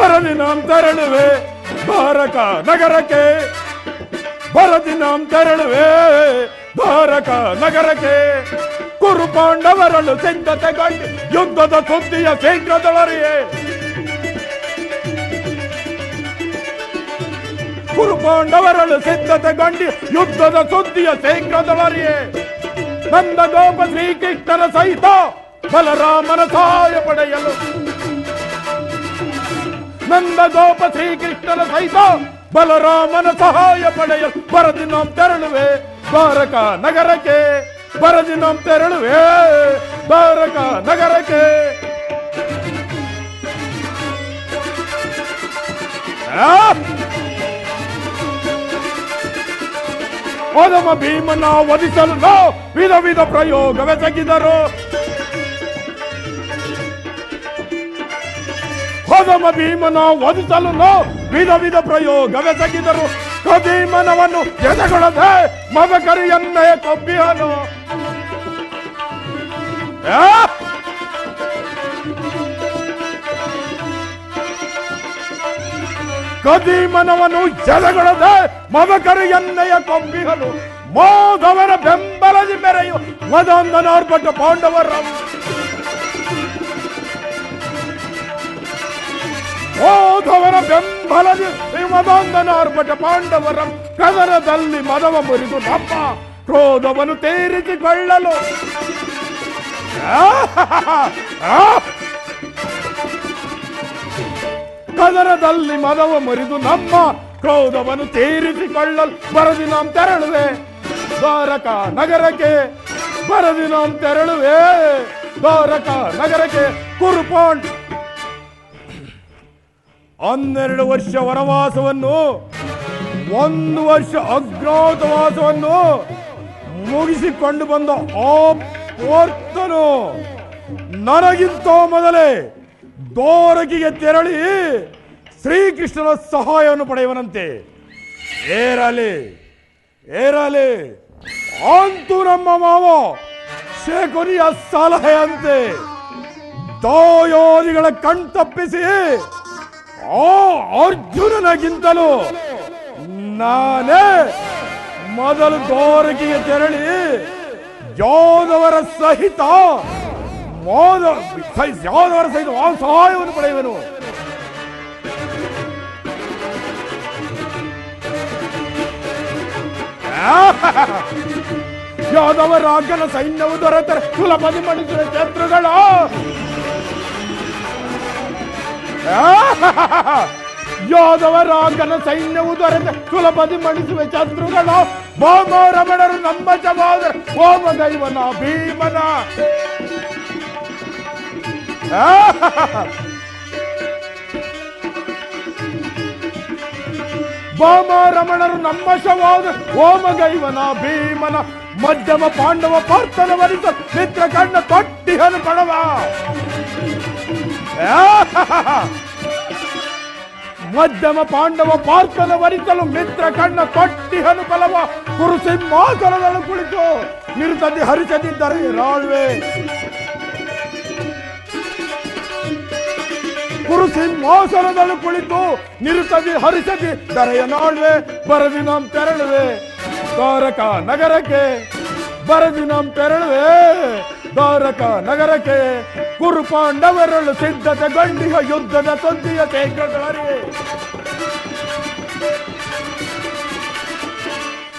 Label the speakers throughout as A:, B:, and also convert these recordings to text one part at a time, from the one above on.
A: ಬರದಿ ನಾಂ ತೆರಳುವೆ ಭಾರಕ ನಗರಕ್ಕೆ. ಬರದಿ ನಾಂ ತೆರಳುವೆ ಭಾರಕ ನಗರಕ್ಕೆ. ಕುರು ಪಾಂಡವರಳು ಸಿದ್ಧತೆಗೊಂಡು ಯುದ್ಧದ ಸುದ್ದಿಯ ಶೀಘ್ರದೊಳರಿಯೇ. ಸಿದ್ಧತೆ ಸಿದ್ಧತೆಗೊಂಡು ಯುದ್ಧದ ಸುದ್ದಿಯ ಶೀಘ್ರದೊಳರಿಯೇ. ನಂದ ಗೋಪ ಶ್ರೀಕೃಷ್ಣನ ಸಹಿತ ಬಲರಾಮನ ಸಹಾಯ ಪಡೆಯಲು ನಂದ ಗೋಪ ಶ್ರೀಕೃಷ್ಣನ ಸಹಿತ ಬಲರಾಮನ ಸಹಾಯ ಪಡೆಯ ಬರದಿ ನಾಂ ತೆರಳುವೆ. ದ್ವಾರಕ ನಗರಕ್ಕೆ ಬರದಿ ನಾಂ ತೆರಳುವೆ. ದ್ವಾರಕ ನಗರಕ್ಕೆ! ಓದಮ ಭೀಮನ ವಧಿಸಲು ವಿಧ ವಿಧ ವಿಧ ಪ್ರಯೋಗವೆಸಗಿದರು. ಹೋದಮ ಭೀಮನ ವಧಿಸಲು ನೋ ವಿಧ ವಿಧ ಪ್ರಯೋಗವೆಸಗಿದರು ಕಭೀಮನವನ್ನು ಎದೆಗೊಳ್ಳದೆ ಮದಕರಿಯನ್ನೇ ಕೊಬ್ಬಿಹನು ಆ! ಕದೀಮನವನ್ನು ಎದೆಗೊಳ್ಳದೆ ಮದಕರಿಯನ್ನೆಯ ಕೊಂಬಿಹನು. ಮೋದವರ ಬೆಂಬಲದಿ ಮೆರೆಯು ಮದಂದನಾರ್ಪಟ್ಟ ಪಾಂಡವರ. ಮೋದವರ ಬೆಂಬಲದಿ ಮದಂದನಾರ್ಪಟ್ಟ ಪಾಂಡವರ ಕದನದಲ್ಲಿ ಮದವ ಮುರಿದು ನಮ್ಮ ಕ್ರೋಧವನ್ನು ತೇರಿಸಿಕೊಳ್ಳಲು. ಕದನದಲ್ಲಿ ಮದವ ಮುರಿದು ನಮ್ಮ ಕ್ರೋಧವನ್ನು ತೇರಿಸಿಕೊಳ್ಳಲು. ಬರದಿ ನಾಂ ತೆರಳುವೆ. ದ್ವಾರಕ ನಗರಕ್ಕೆ. ಬರದಿ ನಾಂ ತೆರಳುವೆ. ದ್ವಾರಕ ನಗರಕ್ಕೆ ಕುರುಪಾಂಡ್ ಹನ್ನೆರಡು ವರ್ಷ ವನವಾಸವನ್ನು, ಒಂದು ವರ್ಷ ಅಜ್ಞಾತವಾಸವನ್ನು ಮುಗಿಸಿಕೊಂಡು ಬಂದ ಆ ಪೋರ್ತನು ನನಗಿಂತ ಮೊದಲೇ ದೋರಕಿಗೆ ತೆರಳಿ ಶ್ರೀಕೃಷ್ಣನ ಸಹಾಯವನ್ನು ಪಡೆಯುವನಂತೆ. ಏರಲಿ ಏರಲಿ. ಅಂತೂ ನಮ್ಮ ಮಾವ ಶೇಖರಿಯ ಸಲಹೆಯಂತೆ. ದಾಯೋದಿಗಳ ಕಣ್ತಪ್ಪಿಸಿ ಆ ಅರ್ಜುನನಗಿಂತಲೂ ನಾನೇ ಮೊದಲು ದೋರಕಿಗೆ ತೆರಳಿ ಯಾದವರ ಸಹಿತ ಯಾದವರ ಸಹಿತ ಸಹಾಯವನ್ನು ಪಡೆಯುವನು. ಯಾದವ ರಾಜನ ಸೈನ್ಯವು ದೊರೆತರೆ. ಕುಲಪತಿ ಮಣಿಸುವ ಶತ್ರುಗಳ ಯಾದವ ರಾಜನ ಸೈನ್ಯವು ದೊರೆತ ಸುಲಭದಿ ಮಣಿಸುವ ಶತ್ರುಗಳ. ಭೌಮ ರಮಣರು ನಮ್ಮ ಚವಾದರ ಓಮ ದೈವನ ಭೀಮನ. ಭೌಮ ರಮಣರು ನಮ್ಮ ಶವಾದ ಓಮಗೈವನ ಭೀಮನ. ಮಧ್ಯಮ ಪಾಂಡವ ಪಾರ್ಥನ ವರಿತ ಮಿತ್ರ ಕಣ್ಣ ತೊಟ್ಟಿಹನು ಪಡವ. ಮಧ್ಯಮ ಪಾಂಡವ ಪಾರ್ಥನ ವರಿಸಲು ಮಿತ್ರ ಕಣ್ಣ ಫಲವ ಕುರು ಸಿಂಹಾಸನದಳು ಕುಳಿತು ನಿರುತದಿ ಹರಿಸದಿದ್ದರೆ ರಾಳ್ವೆ. ಕುರು ಸಿಂಹಾಸನದಳು ಕುಳಿತು ನಿರುತದಿ ಹರಿಸದಿ ದರೆಯ ನಾಳ್ವೆ ಬರದಿ ನಾಂ ತೆರಳುವೆ. ದ್ವಾರಕ ನಗರಕ್ಕೆ ಬರದಿ ನಾಂ ತೆರಳುವೆ. ದ್ವಾರಕ ನಗರಕ್ಕೆ ಕುರುಪಾಂಡವರಳು ಸಿದ್ಧತೆ ಗಂಡಿಹ ಯುದ್ಧದ ಸುದ್ದಿಯ ಶೇಖರಗಳರಿವೆ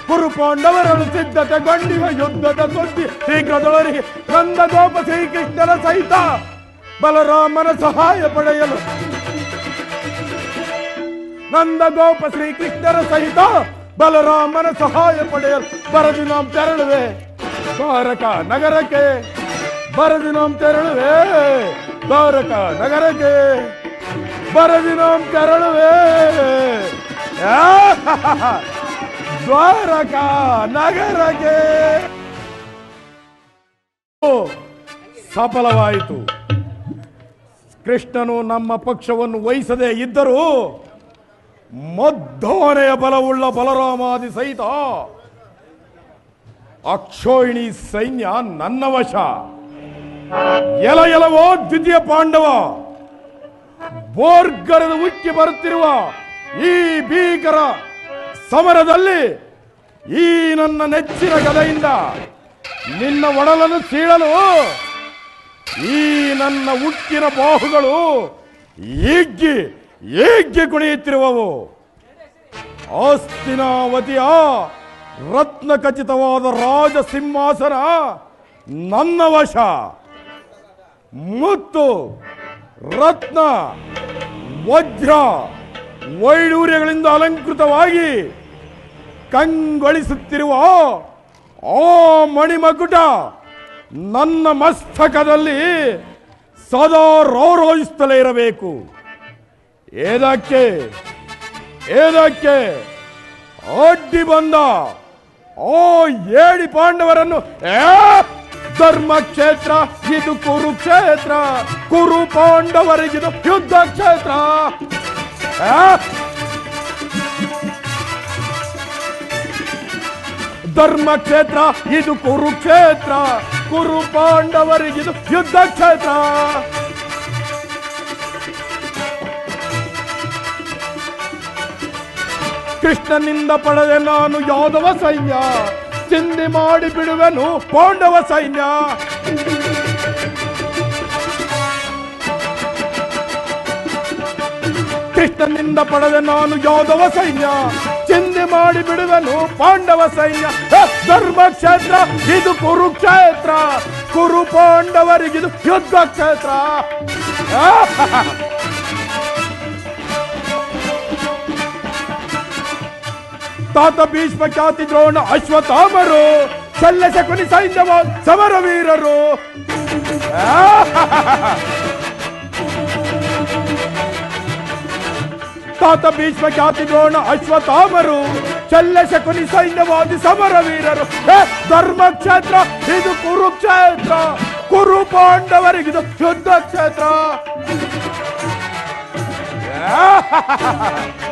A: ಕುರುಪಾಂಡವರಳು ಸಿದ್ಧತೆ ಗಂಡಿಹ ಯುದ್ಧದ ಸುದ್ದಿ ಶೀಘ್ರದೊಳರಿಗೆ ನಂದ ಗೋಪ ಶ್ರೀಕೃಷ್ಣನ ಸಹಿತ ಬಲರಾಮನ ಸಹಾಯ ಪಡೆಯಲು ನಂದ ಗೋಪ ಶ್ರೀಕೃಷ್ಣರ ಸಹಿತ ಬಲರಾಮನ ಸಹಾಯ ಪಡೆಯಲು ಬರದಿ ನಾಂ ತೆರಳುವೆ ದ್ವಾರಕ ನಗರಕ್ಕೆ ಬರದಿ ನಾಂ ತೆರಳುವೆ. ದ್ವಾರಕ ನಗರಕ್ಕೆ ಬರದಿ ನಾಂ ತೆರಳುವೆ! ದ್ವಾರಕ ನಗರಕ್ಕೆ. ಸಫಲವಾಯಿತು. ಕೃಷ್ಣನು ನಮ್ಮ ಪಕ್ಷವನ್ನು ವಹಿಸದೇ ಇದ್ದರೂ ಮದ್ದೋನೆಯ ಬಲವುಳ್ಳ ಬಲರಾಮಾದಿ ಸಹಿತ ಅಕ್ಷೋಹಿಣಿ ಸೈನ್ಯ ನನ್ನ ವಶ. ಎಲ ಎಲವೋ ದ್ವಿತೀಯ ಪಾಂಡವ. ಬೋರ್ಗರದ ಉಕ್ಕಿ ಬರುತ್ತಿರುವ ಈ ಭೀಕರ ಸಮರದಲ್ಲಿ ಈ ನನ್ನ ನೆಚ್ಚಿನ ಗದೆಯಿಂದ ನಿನ್ನ ಒಡಲನ್ನು ಸೀಳಲು ಈ ನನ್ನ ಉಕ್ಕಿನ ಬಾಹುಗಳು ಈಗ್ಗಿ ಈಗ್ಗಿ ಕುಣಿಯುತ್ತಿರುವವು. ಆಸ್ತಿನಾವತಿಯ ರತ್ನ ಖಚಿತವಾದ ರಾಜ ಸಿಂಹಾಸನ ನನ್ನ ವಶ. ಮುತ್ತು, ರತ್ನ, ವಜ್ರ, ವೈಡೂರ್ಯಗಳಿಂದ ಅಲಂಕೃತವಾಗಿ ಕಂಗೊಳಿಸುತ್ತಿರುವ ಆ ಮಣಿಮಕುಟ ನನ್ನ ಮಸ್ತಕದಲ್ಲಿ ಸದಾ ರೋರೋಯಿಸುತ್ತಲೇ ಇರಬೇಕು. ಏದಕ್ಕೆ? ಏದಕ್ಕೆ? ಅಡ್ಡಿ ಬಂದ ಓ ಏಡಿ ಪಾಂಡವರನ್ನು ಏ! ಧರ್ಮಕ್ಷೇತ್ರ, ಇದು ಕುರುಕ್ಷೇತ್ರ. ಕುರು ಪಾಂಡವರಿಗಿದು ಯುದ್ಧ ಕ್ಷೇತ್ರ ಧರ್ಮ ಧರ್ಮಕ್ಷೇತ್ರ, ಇದು ಕುರುಕ್ಷೇತ್ರ. ಕುರು ಪಾಂಡವರಿಗಿದು ಯುದ್ಧ ಕ್ಷೇತ್ರ ಕೃಷ್ಣನಿಂದ ಪಡೆದೆ ನಾನು ಯಾದವ ಸೈನ್ಯ. ಚಿಂದಿ ಮಾಡಿ ಬಿಡುವೆನು ಪಾಂಡವ ಸೈನ್ಯ. ಕೃಷ್ಣನಿಂದ ಪಡೆದ ನಾನು ಯಾದವ ಸೈನ್ಯ. ಚಿಂದಿ ಮಾಡಿ ಬಿಡುವೆನು ಪಾಂಡವ ಸೈನ್ಯ. ಧರ್ಮ ಧರ್ಮಕ್ಷೇತ್ರ, ಇದು ಕುರುಕ್ಷೇತ್ರ. ಕುರು ಪಾಂಡವರಿಗಿದು ಯುದ್ಧ ಕ್ಷೇತ್ರ ತಾತ ಭೀಷ್ಮ ಖ್ಯಾತಿ ದ್ರೋಣ ಅಶ್ವತ್ಥಾಮರು ಸಲ್ಲ ಶಕುನಿ ಸೈನ್ಯವ ಸಮರ ವೀರರು ತಾತ ಭೀಷ್ಮ ಖ್ಯಾತಿ ದ್ರೋಣ ಅಶ್ವತ್ಥಾಮರು ಚಲ್ಲ ಶಕುನಿ ಸೈನ್ಯವಾದಿ ಸಮರ ವೀರರು ಧರ್ಮ ಕ್ಷೇತ್ರ ಇದು ಕುರುಕ್ಷೇತ್ರ. ಕುರು ಪಾಂಡವರಿಗಿದು ಯುದ್ಧ ಕ್ಷೇತ್ರ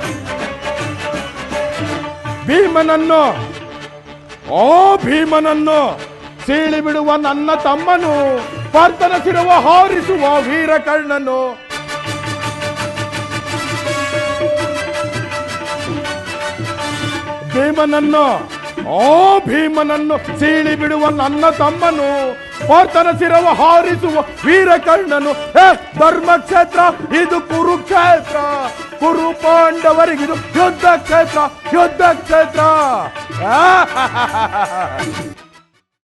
A: ಭೀಮನನ್ನು ಓ ಭೀಮನನ್ನು ಸೀಳಿ ಬಿಡುವ ನನ್ನ ತಮ್ಮನು ಪಾರ್ಥನ ಸಿರುವ ಹಾರಿಸುವ ವೀರ ಕರ್ಣನು ಭೀಮನನ್ನು ಓ ಭೀಮನನ್ನು ಸೀಳಿ ಬಿಡುವ ನನ್ನ ತಮ್ಮನು ಪೋತನ ಸಿರವ ಹಾರಿಸುವ ವೀರಕರ್ಣನು. ಹೇ, ಧರ್ಮಕ್ಷೇತ್ರ, ಇದು ಕುರುಕ್ಷೇತ್ರ. ಕುರು ಪಾಂಡವರಿಗಿದು ಯುದ್ಧ ಕ್ಷೇತ್ರ ಯುದ್ಧ ಕ್ಷೇತ್ರ ಆ